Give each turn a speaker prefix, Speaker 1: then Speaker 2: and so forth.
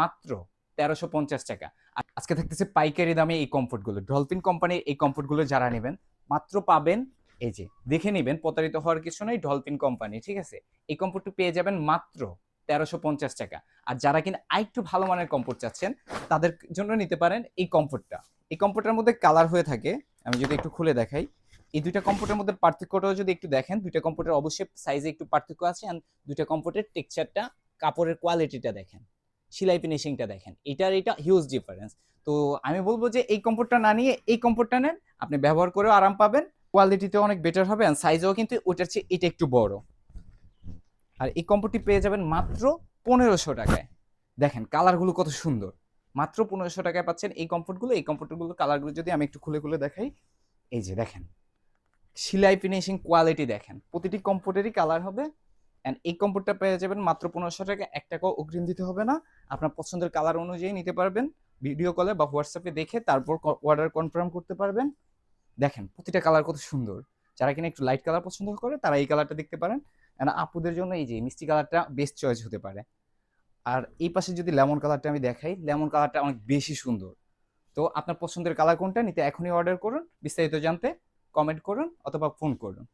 Speaker 1: মাত্র তেরোশো পঞ্চাশ টাকা। আজকে থাকতেছে পাইকারি দামে এই কমফোর্টগুলো। ডলফিন কোম্পানির এই কমফোর্টগুলো যারা নেবেন, মাত্র পাবেন এই যে, দেখে নেবেন, প্রতারিত হওয়ার কিছু নেই, ডলফিন কোম্পানি, ঠিক আছে? এই কমফোর্টটি পেয়ে যাবেন মাত্র তেরোশো পঞ্চাশ টাকা। আর যারা কিনা আরেকটু ভালো মানের কমফোর্ট চাচ্ছেন, তাদের জন্য নিতে পারেন এই কমফোর্টটা। এই কমফোর্টের মধ্যে কালার হয়ে থাকে, আমি যদি একটু খুলে দেখাই। এই দুইটা কমফোর্টের মধ্যে পার্থক্যটাও যদি একটু দেখেন, দুইটা কমফোর্টের অবশ্যই সাইজে একটু পার্থক্য আছে দুইটা কমফোর্টের টেক্সচারটা কাপড়ের কোয়ালিটিটা দেখেন। সেলাই ফিনিশিংটা দেখেন। এটার এটা হিউজ ডিফারেন্স তো আমি বলব যে এই কমফোর্টটা না নিয়ে এই কমফোর্টটা নেন, আপনি ব্যবহার করেও আরাম পাবেন কোয়ালিটিতে অনেক বেটার হবে আর সাইজও কিন্তু ওটার চেয়ে এটা একটু বড়। আর এই কম্পোর্টটি পেয়ে যাবেন মাত্র পনেরোশো টাকায়। দেখেন কালারগুলো কত সুন্দর। মাত্র পনেরোশো টাকায় পাচ্ছেন এই কমফোর্টগুলো এই কমফোর্টগুলো কালারগুলো যদি আমি একটু খুলে খুলে দেখাই, এই যে দেখেন। সেলাই ফিনিশিং কোয়ালিটি দেখেন। প্রতিটি কমফোর্টেরই কালার হবে। অ্যান্ড এই কমফোর্টটা পেয়ে যাবেন মাত্র পনেরোশো টাকা। এক টাকাও অগ্রিম দিতে হবে না। আপনার পছন্দের কালার অনুযায়ী নিতে পারবেন। ভিডিও কলে বা হোয়াটসঅ্যাপে দেখে তারপর অর্ডার কনফার্ম করতে পারবেন। দেখেন, প্রতিটা কালার কত সুন্দর। যারা কিনা একটু লাইট কালার পছন্দ করে, তারা এই কালারটা দেখতে পারেন। অ্যান্ড আপুদের জন্য এই যে মিষ্টি কালারটা বেস্ট চয়েস হতে পারে। আর এই পাশে যদি লেমন কালারটা আমি দেখাই লেমন কালারটা অনেক বেশি সুন্দর। তো আপনার পছন্দের কালার কোনটা, নিতে এখনই অর্ডার করুন। বিস্তারিত জানতে কমেন্ট করুন অথবা ফোন করুন।